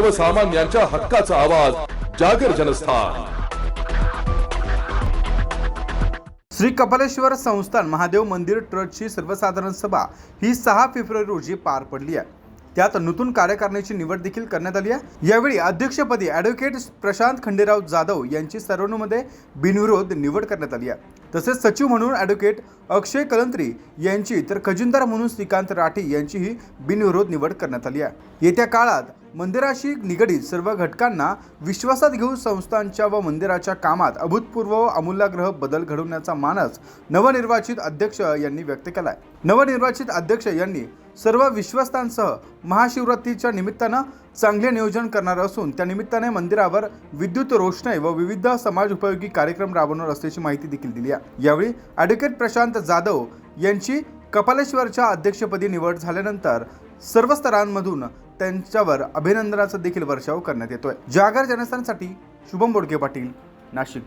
सर्वसामान्यांच्या हक्काचा आवाज जागर जनस्थान. श्री कपालेश्वर संस्थान महादेव मंदिर ट्रस्टची सर्वसाधारण सभा ही सहा फेब्रुवारी रोजी पार पडली आहे. त्यात नूतन कार्यकारिणीची निवड देखील करण्यात आली आहे. यावेळी अध्यक्षपदी ॲडव्होकेट प्रशांत खंडेराव जाधव यांची सर्वानुमध्ये बिनविरोध निवड करण्यात आली आहे. तसेच सचिव म्हणून ॲडव्होकेट अक्षय कलंत्री यांची तर खजिनदार म्हणून श्रीकांत राठी यांचीही बिनविरोध निवड करण्यात आली आहे. येत्या काळात मंदिराशी निगडीत सर्व घटकांना विश्वासात घेऊन संस्थांच्या व मंदिराच्या कामात अभूतपूर्व व आमूलाग्रह बदल घडवण्याचा मानस नवनिर्वाचित अध्यक्ष यांनी व्यक्त केला आहे नवनिर्वाचित अध्यक्ष यांनी सर्व विश्वस्तांसह महाशिवरात्रीच्या निमित्तानं चांगले नियोजन करणार असून त्या निमित्ताने मंदिरावर विद्युत रोषणाई व विविध समाज उपयोगी कार्यक्रम राबवणार असल्याची माहिती देखील दिली आहे. यावेळी ॲडव्होकेट प्रशांत जाधव यांची कपालेश्वरच्या अध्यक्षपदी निवड झाल्यानंतर सर्व स्तरांमधून त्यांच्यावर अभिनंदनाचा देखील वर्षाव करण्यात येतोय. जागर जनस्थानसाठी शुभम बोडके पाटील नाशिक.